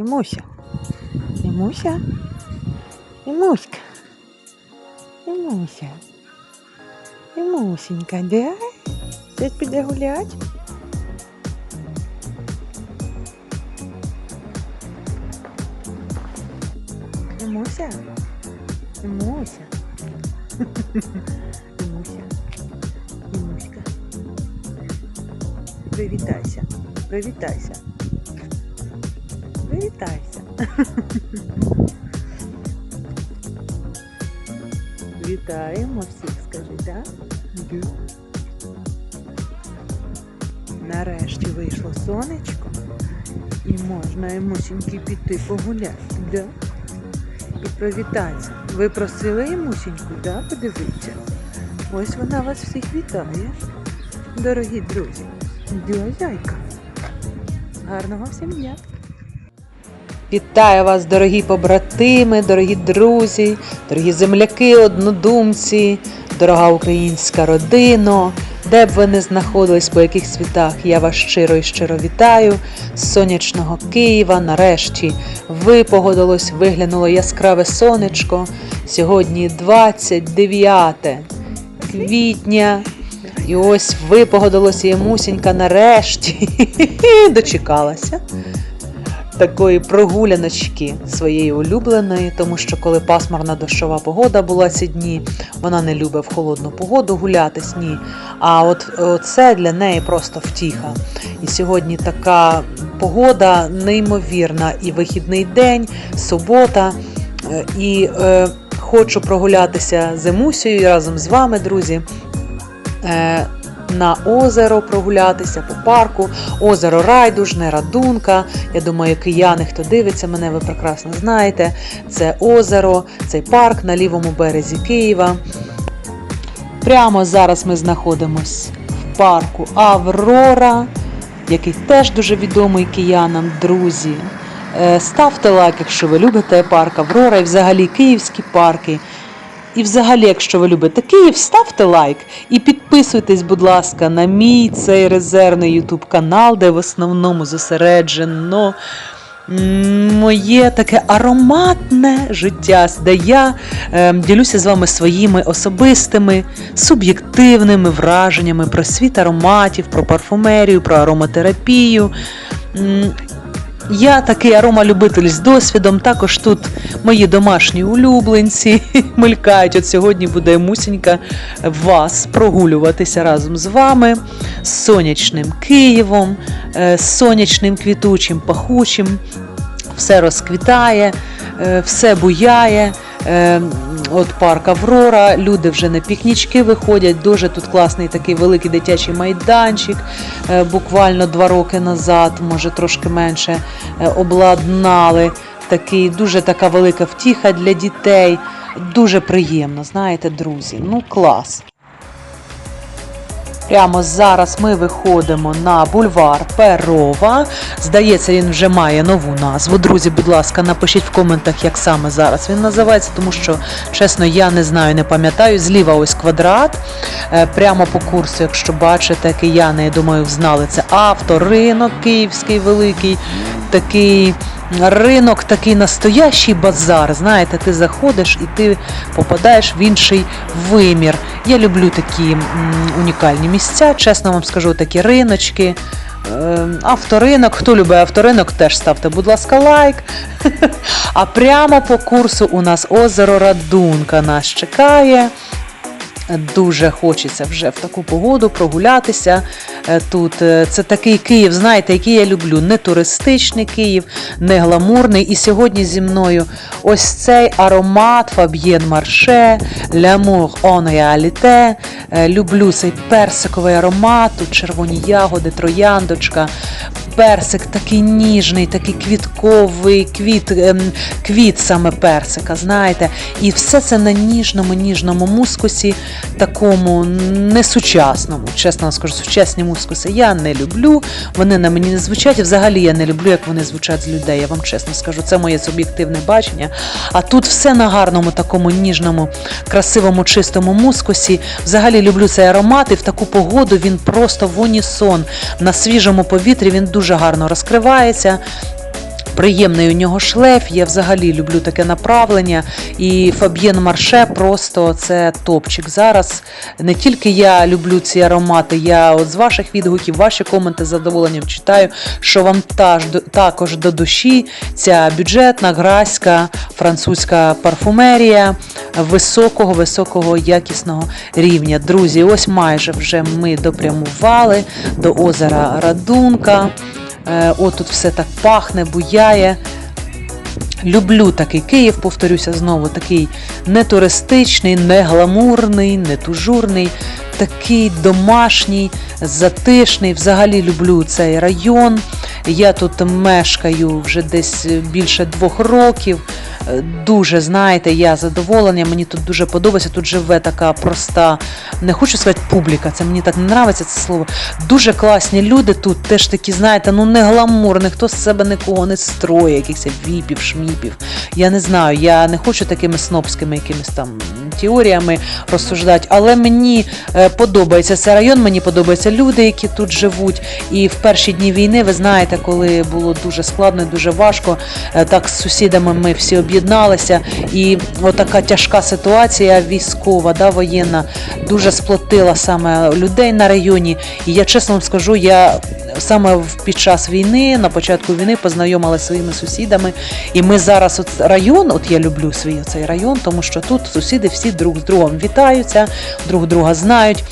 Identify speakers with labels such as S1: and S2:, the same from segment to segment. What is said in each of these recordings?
S1: Імуся. Імуся. Імуська. Імуся. Імусенька, де? Десь піде гулять? Імуся. Імуся. Імуся. Імуська. Привітайся. Привітайся. Привітайся. Вітаємо всіх, скажи, так? Да? Нарешті вийшло сонечко і можна Імусіньки піти погуляти, да? І привітатися. Ви просили Імусіньку, да? Подивіться. Ось вона вас всіх вітає. Дорогі друзі. Да. Гарного всім дня. Вітаю вас, дорогі побратими, дорогі друзі, дорогі земляки, однодумці, дорога українська родино. Де б ви не знаходились по яких світах, я вас щиро і щиро вітаю. З сонячного Києва. Нарешті випогодилось, виглянуло яскраве сонечко. Сьогодні 29 квітня. І ось випогодилося і мусінька нарешті дочекалася такої прогуляночки своєї улюбленої, тому що коли пасмурна дощова погода була ці дні, вона не любить в холодну погоду гулятись, ні. А от це для неї просто втіха. І сьогодні така погода неймовірна, і вихідний день, субота. І е, хочу прогулятися з Емусією разом з вами, друзі. Е, на озеро прогулятися по парку, озеро Райдужне, Радунка. Я думаю, кияни, хто дивиться мене, ви прекрасно знаєте. Це озеро, цей парк на лівому березі Києва. Прямо зараз ми знаходимося в парку Аврора, який теж дуже відомий киянам, друзі. Е, Ставте лайк, якщо ви любите парк Аврора і взагалі київські парки. І взагалі, якщо ви любите Київ, ставте лайк і підписуйтесь, будь ласка, на мій цей резервний YouTube канал, де в основному зосереджено моє таке ароматне життя, де я е, ділюся з вами своїми особистими, суб'єктивними враженнями про світ ароматів, про парфумерію, про ароматерапію. Я такий аромалюбитель з досвідом. Також тут мої домашні улюбленці мелькають. От сьогодні буде мусінька вас прогулюватися разом з вами з сонячним Києвом, е, з сонячним квітучим, пахучим. Все розквітає, е, все буяє. Е, От парк Аврора, люди вже на пікнічки виходять. Дуже тут класний такий великий дитячий майданчик. Е, Буквально два роки назад, може трошки менше, е, обладнали. Такий дуже така велика втіха для дітей. Дуже приємно, знаєте, друзі. Ну клас. Прямо зараз ми виходимо на бульвар Перова. Здається, він вже має нову назву. Друзі, будь ласка, напишіть в коментах, як саме зараз він називається, тому що, чесно, я не знаю, не пам'ятаю. Зліва ось квадрат. Е, Прямо по курсу, якщо бачите, кияни, я думаю, знали це авторинок київський великий, такий. Ринок такий настоящий базар. Знаєте, ти заходиш і ти попадаєш в інший вимір. Я люблю такі унікальні місця, чесно вам скажу, такі риночки. Е, Авторинок, хто любить авторинок, теж ставте, будь ласка, лайк. А прямо по курсу у нас озеро Радунка нас чекає. Дуже хочеться вже в таку погоду прогулятися. Е, Тут Е, це такий Київ, знаєте, який я люблю. Не туристичний Київ, не гламурний. І сьогодні зі мною ось цей аромат Фаб'єн Марше, L'amour en réalité. Е, Люблю цей персиковий аромат, тут червоні ягоди, трояндочка. Персик такий ніжний, такий квітковий, квіт, ем, квіт саме персика, знаєте. І все це на ніжному, ніжному мускусі, такому несучасному. Чесно скажу, сучасні мускуси я не люблю. Вони на мені не звучать. І взагалі я не люблю, як вони звучать з людей. Я вам чесно скажу, це моє суб'єктивне бачення. А тут все на гарному, такому ніжному, красивому, чистому мускусі. Взагалі люблю цей аромат, і в таку погоду він просто в унісон на свіжому повітрі. Він дуже гарно розкривається. Приємний у нього шлейф, я взагалі люблю таке направлення. І Фаб'єн Марше просто це топчик. Зараз не тільки я люблю ці аромати, я от з ваших відгуків, ваші коменти з задоволенням читаю, що вам також до душі ця бюджетна, граська, французька парфумерія високого, високого якісного рівня. Друзі, ось майже вже ми допрямували до озера Радунка. Е, От тут все так пахне, буяє. Люблю такий Київ, повторюся знову, такий не туристичний, не гламурний, не тужурний, такий домашній, затишний. Взагалі люблю цей район. Я тут мешкаю вже десь більше двох років. Е, Дуже, знаєте, я задоволена, мені тут дуже подобається. Тут живе така проста, не хочу сказати публіка, це мені так не подобається це слово. Дуже класні люди тут, теж такі, знаєте, ну не гламурні, хто з себе нікого не строє, якихось віпів, шміпів. Я не знаю, я не хочу такими снобськими якимись там теоріями розсуждати, але мені е, подобається цей район, мені подобаються люди, які тут живуть. І в перші дні війни, ви знаєте, коли було дуже складно, дуже важко, е, так з сусідами ми всі об'єдналися. І отака тяжка ситуація військова, да, воєнна, дуже сплотила саме людей на районі. І я чесно вам скажу, я саме під час війни, на початку війни, познайомилася своїми сусідами. І ми зараз, от район, от я люблю свій цей район, тому що тут сусіди всі друг з другом вітаються, друг друга знають.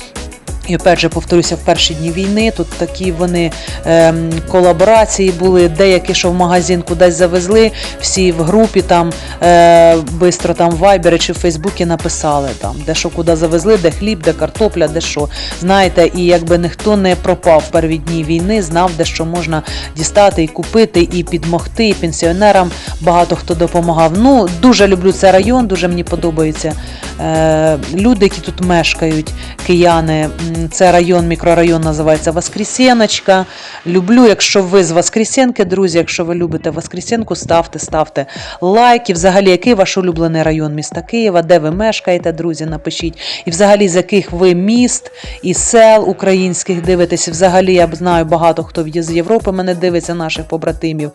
S1: І опять же, повторюся, в перші дні війни тут такі вони ем, колаборації були, деякі, що в магазин кудись завезли, всі в групі там е, бистро там в Вайбері чи в Фейсбуці написали там, де що куди завезли, де хліб, де картопля, де що. Знаєте, і якби ніхто не пропав в перві дні війни, знав, де що можна дістати і купити, і підмогти, і пенсіонерам багато хто допомагав. Ну, дуже люблю цей район, дуже мені подобаються е, люди, які тут мешкають, кияни. Це район, мікрорайон називається Воскресеночка. Люблю, якщо ви з Воскресенки, друзі, якщо ви любите Воскресенку, ставте, ставте лайки. Взагалі, який ваш улюблений район міста Києва, де ви мешкаєте, друзі, напишіть. І взагалі, з яких ви міст і сел українських дивитесь. Взагалі, я знаю, багато хто з Європи мене дивиться, наших побратимів.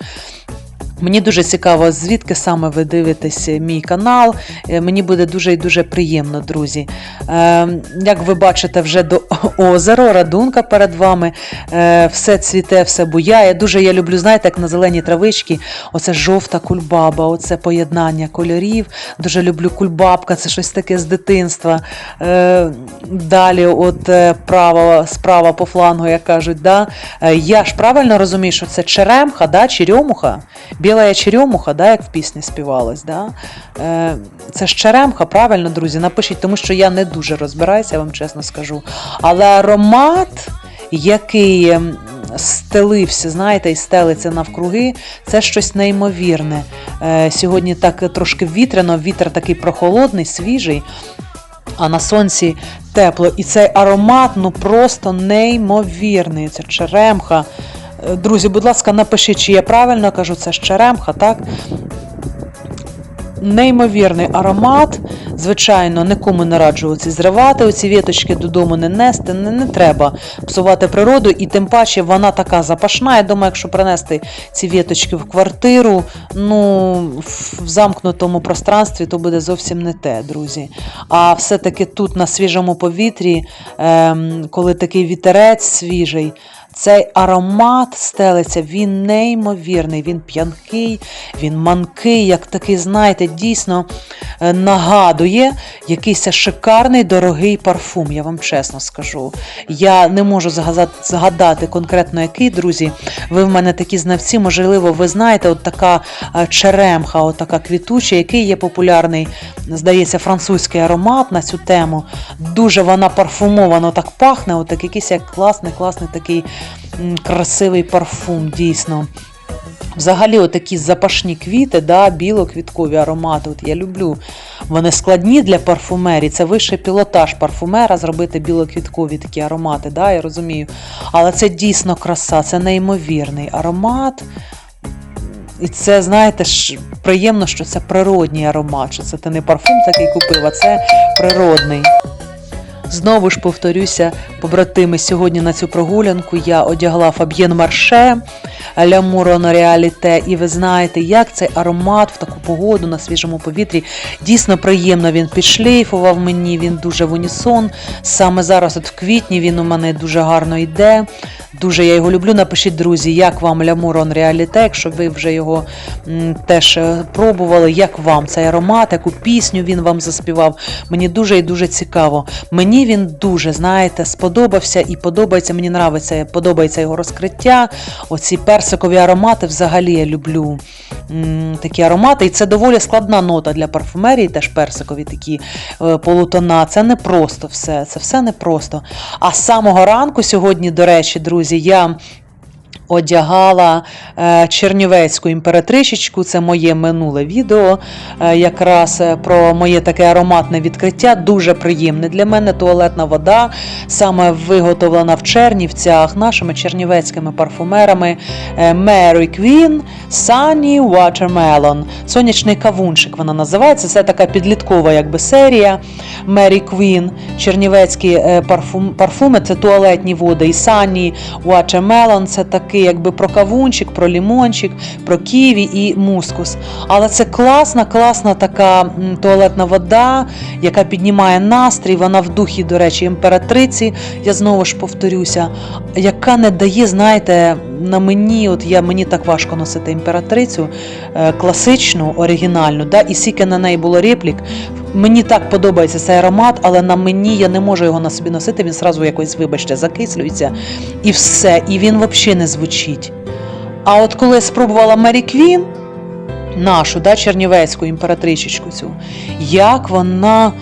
S1: Мені дуже цікаво, звідки саме ви дивитесь мій канал. Е, Мені буде дуже і дуже приємно, друзі. Е, Як ви бачите, вже до озера, радунка перед вами. Е, Все цвіте, все буяє. Дуже я люблю, знаєте, як на зеленій травичці, оце жовта кульбаба, оце поєднання кольорів. Дуже люблю кульбабка, це щось таке з дитинства. Далі, от право, справа по флангу, як кажуть, да? Я ж правильно розумію, що це черемха, да? черемуха. Біла черемуха, да, як в пісні співалось. Да? Е, це ж черемха, правильно, друзі? Напишіть, тому що я не дуже розбираюся, я вам чесно скажу. Але аромат, який ем, стелився, знаєте, і стелиться навкруги, це щось неймовірне. Е, сьогодні так трошки вітряно, вітер такий прохолодний, свіжий. А на сонці тепло. І цей аромат ну просто неймовірний. Це черемха. Друзі, будь ласка, напишіть, чи я правильно кажу, це ж черемха, так? Неймовірний аромат. Звичайно, нікому не раджу оці зривати, оці віточки додому не нести. Не, не треба псувати природу, і тим паче вона така запашна. Я думаю, якщо принести ці віточки в квартиру, ну в замкнутому пространстві, то буде зовсім не те, друзі. А все-таки тут на свіжому повітрі, ем, коли такий вітерець свіжий. Цей аромат стелиться, він неймовірний, він п'янкий, він манкий, як такий, знаєте, дійсно е, нагадує якийсь шикарний дорогий парфум, я вам чесно скажу. Я не можу згадати, конкретно який, друзі. Ви в мене такі знавці, можливо, ви знаєте, от така е, черемха, от така квітуча, який є популярний, здається, французький аромат на цю тему. Дуже вона парфумовано так пахне, от так якийсь як класний, класний такий красивий парфум, дійсно. Взагалі, отакі запашні квіти, да, білоквіткові аромати. От я люблю. Вони складні для парфумерії. Це вищий пілотаж парфумера зробити білоквіткові такі аромати, да, я розумію. Але це дійсно краса, це неймовірний аромат. І це, знаєте, ж, приємно, що це природній аромат, що це ти не парфум такий купив, а це природний. Знову ж повторюся, побратими, сьогодні на цю прогулянку я одягла Фаб'єн Марше. Лямуроно Реаліте. І ви знаєте, як цей аромат в таку погоду на свіжому повітрі дійсно приємно він підшлейфував мені, він дуже в унісон. Саме зараз, от в квітні, він у мене дуже гарно йде. Дуже я його люблю. Напишіть, друзі, як вам Лямурон Реаліте, якщо ви вже його м, теж е, пробували, як вам цей аромат, яку пісню він вам заспівав. Мені дуже і дуже цікаво. Мені він дуже, знаєте, сподобався і подобається. Мені нравиться, подобається його розкриття. Оці персикові аромати взагалі я люблю м, такі аромати. І це доволі складна нота для парфумерії, теж персикові такі е, полутона. Це не просто все. Це все не просто. А самого ранку сьогодні, до речі, друзі, я. Одягала е, чернівецьку імператричечку, це моє минуле відео, е, якраз е, про моє таке ароматне відкриття. Дуже приємне для мене. Туалетна вода, саме виготовлена в Чернівцях нашими чернівецькими парфумерами Mary Queen Sunny Watermelon. Сонячний кавунчик вона називається. Це така підліткова якби серія Mary Queen. Чернівецькі е, парфум, парфуми це туалетні води. І Sunny Watermelon це такий якби про кавунчик, про лімончик, про ківі і мускус. Але це класна, класна така туалетна вода, яка піднімає настрій. Вона в духі, до речі, імператриці. Я знову ж повторюся, яка не дає, знаєте, на мені, от я мені так важко носити імператрицю е, класичну, оригінальну, да, і скільки на неї було реплік. Мені так подобається цей аромат, але на мені я не можу його на собі носити. Він сразу якось, вибачте, закислюється і все. І він взагалі не звучить. А от коли я спробувала Мері Квін, нашу да, чернівецьку імператричечку цю, як вона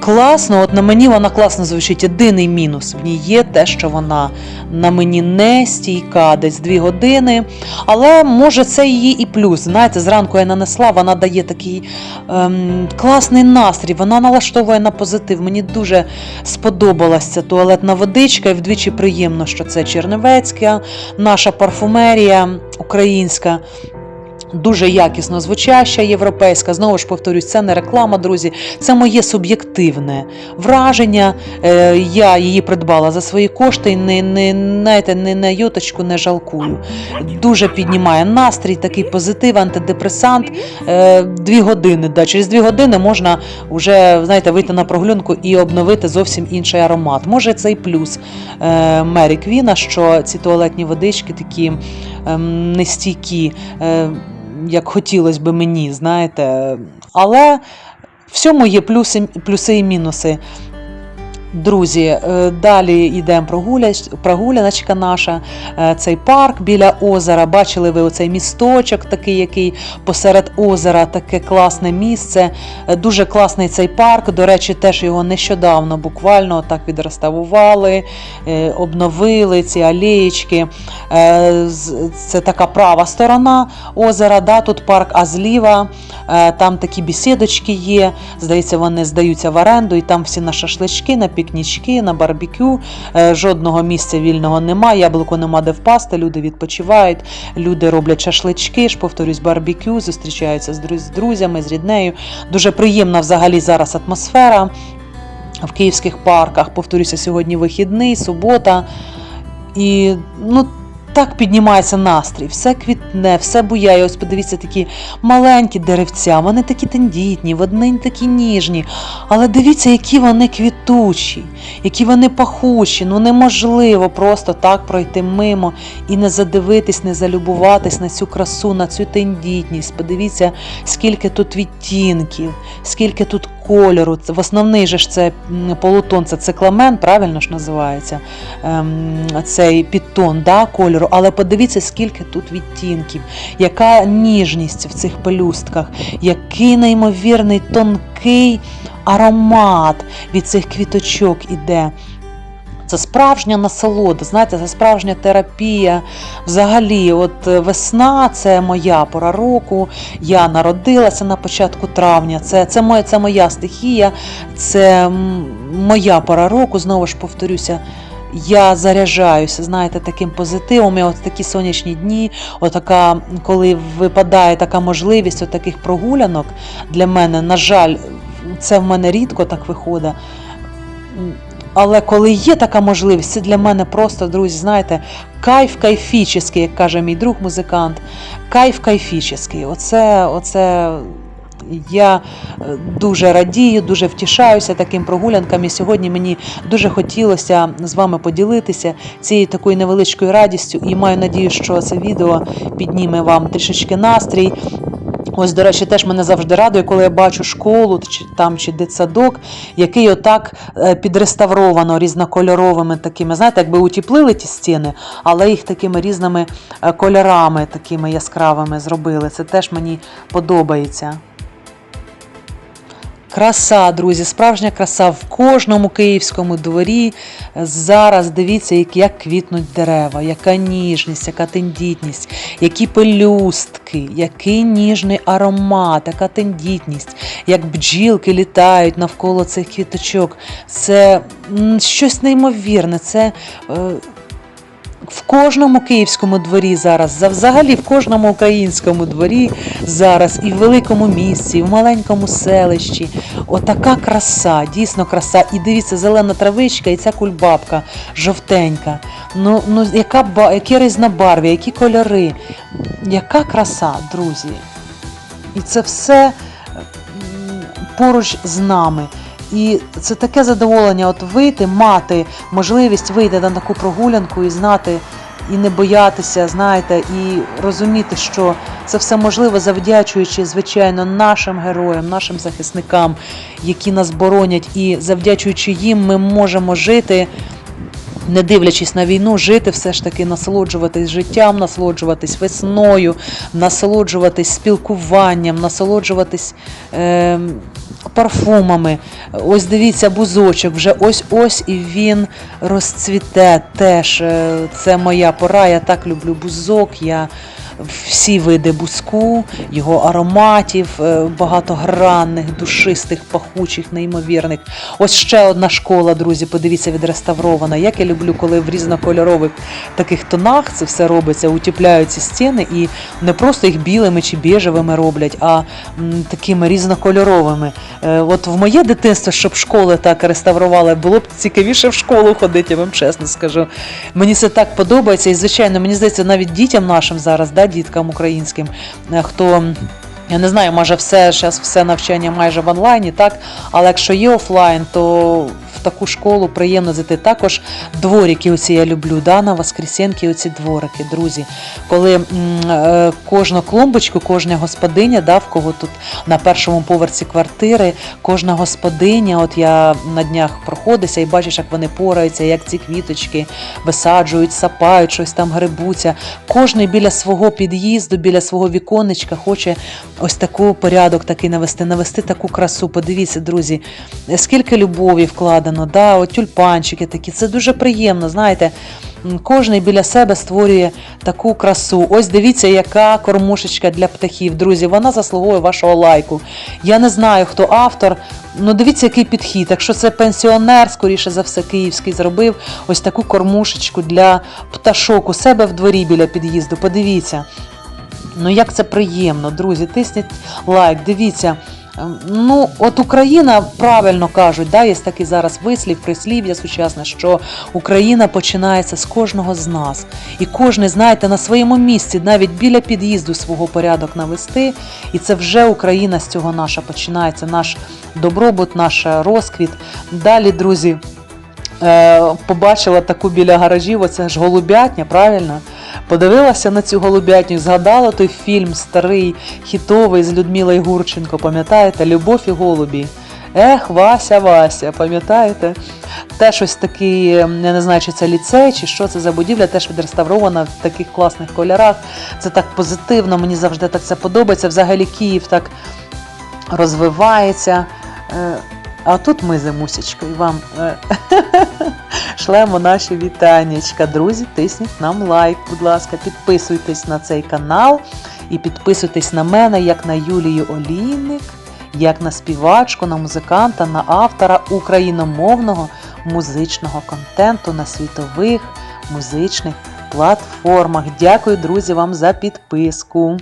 S1: класно, от на мені вона класно звучить. Єдиний мінус в ній є те, що вона на мені не стійка, десь дві години. Але може це її і плюс. Знаєте, зранку я нанесла, вона дає такий ем, класний настрій, вона налаштовує на позитив. Мені дуже сподобалася туалетна водичка, і вдвічі приємно, що це чернівецька, наша парфумерія українська. Дуже якісно звучаща європейська. Знову ж повторюсь, це не реклама, друзі. Це моє суб'єктивне враження. Е, Я її придбала за свої кошти не, не, знаєте, не на йоточку не жалкую. Дуже піднімає настрій, такий позитив, антидепресант. Е, Дві години. Да. Через дві години можна вже знаєте, вийти на прогулянку і обновити зовсім інший аромат. Може, це і плюс е, Мері Квіна, що ці туалетні водички такі ем, нестійкі. Як хотілося би мені, знаєте. Але всьому є плюси, плюси і мінуси. Друзі, е, далі йдемо прогуляночка наша, е, цей парк біля озера. Бачили ви оцей місточок, такий, який посеред озера, таке класне місце. Е, Дуже класний цей парк. До речі, теж його нещодавно буквально так відреставрували, обновили ці алеєчки. Це така права сторона озера, да, тут парк, а зліва там такі бесідочки є. Здається, вони здаються в оренду, і там всі на шашлички, на пікнічки, на барбекю. Е, Жодного місця вільного нема, яблуко нема де впасти, люди відпочивають, люди роблять шашлички, ж повторюсь, барбекю, зустрічаються з друзями, з ріднею. Дуже приємна взагалі зараз атмосфера в київських парках. Повторюся, сьогодні вихідний, субота. І ну, так піднімається настрій, все квітне, все буяє. Ось подивіться, такі маленькі деревця, вони такі тендітні, вони такі ніжні. Але дивіться, які вони квітучі, які вони пахучі. Ну неможливо просто так пройти мимо і не задивитись, не залюбуватись на цю красу, на цю тендітність. Подивіться, скільки тут відтінків, скільки тут кольору. В основний же ж це полутон, це цикламен, правильно ж називається ем, цей підтон да, кольору. Але подивіться, скільки тут відтінків, яка ніжність в цих пелюстках, який неймовірний тонкий аромат від цих квіточок іде. Це справжня насолода, знаєте, це справжня терапія. Взагалі, от е, весна це моя пора року. Я народилася на початку травня. Це, це, моя, це моя стихія, це моя пора року. Знову ж повторюся. Я заряджаюся, знаєте, таким позитивом. І от такі сонячні дні, отака, коли випадає така можливість от таких прогулянок для мене, на жаль, це в мене рідко так виходить але коли є така можливість, це для мене просто, друзі, знаєте, кайф кайфічний, як каже мій друг музикант. Кайф кайфічний. Оце, оце я е, дуже радію, дуже втішаюся таким прогулянкам. І сьогодні мені дуже хотілося з вами поділитися цією такою невеличкою радістю. І маю надію, що це відео підніме вам трішечки настрій. Ось, до речі, теж мене завжди радує, коли я бачу школу чи там чи дитсадок, який отак е, підреставровано різнокольоровими такими, знаєте, якби утіплили ті стіни, але їх такими різними е, кольорами, такими яскравими зробили. Це теж мені подобається. Краса, друзі, справжня краса в кожному київському дворі. Зараз дивіться, як, квітнуть дерева, яка ніжність, яка тендітність, які пелюстки, який ніжний аромат, яка тендітність, як бджілки літають навколо цих квіточок. Це щось неймовірне. Це. В кожному київському дворі зараз, за- взагалі в кожному українському дворі зараз, і в великому місті, і в маленькому селищі. Отака краса, дійсно краса. І дивіться, зелена травичка, і ця кульбабка жовтенька. Ну, ну яка які різнобарв'я, які кольори, яка краса, друзі. І це все поруч з нами. І це таке задоволення, от вийти, мати можливість вийти на таку прогулянку і знати, і не боятися, знаєте, і розуміти, що це все можливо завдячуючи, звичайно, нашим героям, нашим захисникам, які нас боронять, і завдячуючи їм, ми можемо жити. Не дивлячись на війну, жити все ж таки, насолоджуватись життям, насолоджуватись весною, насолоджуватись спілкуванням, насолоджуватись е, парфумами. Ось дивіться, бузочок вже ось-ось і він розцвіте теж. Е, Це моя пора. Я так люблю бузок. Я всі види бузку, його ароматів, е, багатогранних, душистих, пахучих, неймовірних. Ось ще одна школа, друзі, подивіться, відреставрована. Як я люблю, коли в різнокольорових таких тонах це все робиться, утіпляють ці стіни і не просто їх білими чи біжевими роблять, а такими різнокольоровими. Е, От в моє дитинство, щоб школи так реставрували, було б цікавіше в школу ходити, я вам чесно скажу. Мені це так подобається, і звичайно, мені здається, навіть дітям нашим зараз, да, діткам українським, е, хто. Я не знаю, може все зараз все навчання майже в онлайні, так? Але якщо є офлайн, то в таку школу приємно зайти. Також дворики оці я люблю, да, на Воскресенки оці дворики, друзі. Коли м, е, кожну клумбочку, кожна господиня, да, в кого тут на першому поверсі квартири, кожна господиня, от я на днях проходися і бачиш, як вони пораються, як ці квіточки висаджують, сапають, щось там грибуться. Кожний біля свого під'їзду, біля свого віконечка хоче ось таку порядок такий навести, навести таку красу. Подивіться, друзі, скільки любові вкладено, да, от тюльпанчики такі. Це дуже приємно, знаєте. Кожний біля себе створює таку красу. Ось дивіться, яка кормушечка для птахів. Друзі, вона заслуговує вашого лайку. Я не знаю, хто автор. Ну, дивіться, який підхід. Якщо це пенсіонер, скоріше за все, київський зробив ось таку кормушечку для пташок у себе в дворі біля під'їзду. Подивіться. Ну як це приємно, друзі, тисніть лайк, дивіться. Ем, Ну, от Україна правильно кажуть, да, є такий зараз вислів, прислів'я сучасне, що Україна починається з кожного з нас. І кожен, знаєте, на своєму місці, навіть біля під'їзду свого порядок навести. І це вже Україна з цього наша починається, наш добробут, наш розквіт. Далі, друзі, е, побачила таку біля гаражів, оце ж голубятня, правильно? Подивилася на цю голубятню, згадала той фільм старий, хітовий з Людмилою Гурченко, пам'ятаєте? Любов і голубі. Ех, Вася, Вася, пам'ятаєте? Теж ось такий, я не знаю, чи це ліцей, чи що це за будівля, теж відреставрована в таких класних кольорах. Це так позитивно, мені завжди так це подобається. Взагалі Київ так розвивається. Е, А тут ми з Мусічкою вам е, шлемо наші вітаннячка. Друзі, тисніть нам лайк, будь ласка, підписуйтесь на цей канал і підписуйтесь на мене, як на Юлію Олійник, як на співачку, на музиканта, на автора україномовного музичного контенту на світових музичних платформах. Дякую, друзі, вам за підписку.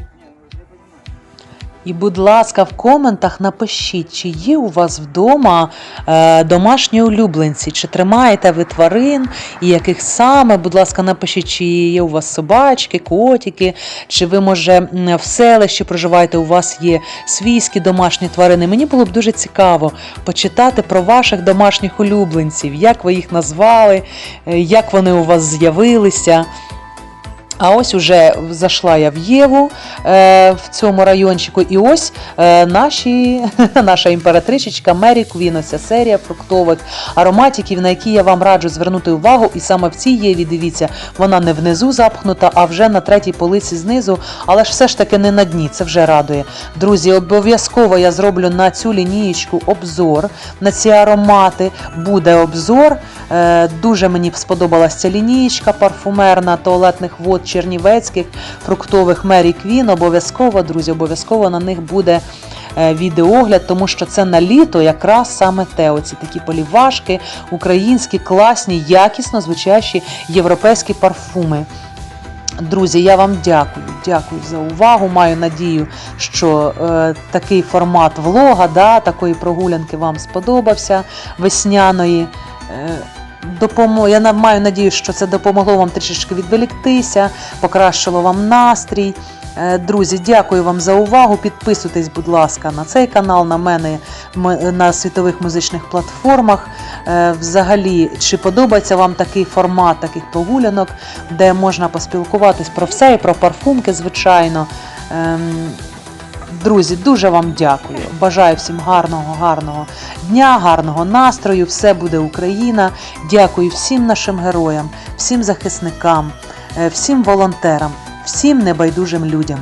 S1: І, будь ласка, в коментах напишіть, чи є у вас вдома е, домашні улюбленці, чи тримаєте ви тварин, і яких саме, будь ласка, напишіть, чи є у вас собачки, котики, чи ви, може, в селищі проживаєте, у вас є свійські домашні тварини. Мені було б дуже цікаво почитати про ваших домашніх улюбленців, як ви їх назвали, е, як вони у вас з'явилися. А ось уже зайшла я в Єву е, в цьому райончику, і ось е, наші, наша імператричечка Мері Квін, ця серія фруктових ароматиків, на які я вам раджу звернути увагу. І саме в цій Єві, дивіться, вона не внизу запхнута, а вже на третій полиці знизу, але ж все ж таки не на дні, це вже радує. Друзі, обов'язково я зроблю на цю лінієчку обзор, на ці аромати буде обзор. Е, Дуже мені сподобалася лінієчка парфумерна туалетних вод чернівецьких фруктових Мері Квін. Обов'язково, друзі, обов'язково на них буде е, відеогляд, тому що це на літо якраз саме те. Оці такі полівашки, українські, класні, якісно звучащі європейські парфуми. Друзі, я вам дякую. Дякую за увагу. Маю надію, що е, такий формат влога, да, такої прогулянки вам сподобався весняної. Е, допомо... Я маю надію, що це допомогло вам трішечки відволіктися, покращило вам настрій. Е, Друзі, дякую вам за увагу. Підписуйтесь, будь ласка, на цей канал, на мене на світових музичних платформах. Е, Взагалі, чи подобається вам такий формат таких прогулянок, де можна поспілкуватись про все і про парфумки, звичайно. Друзі, дуже вам дякую. Бажаю всім гарного, гарного дня, гарного настрою. Все буде Україна. Дякую всім нашим героям, всім захисникам, е, всім волонтерам, всім небайдужим людям.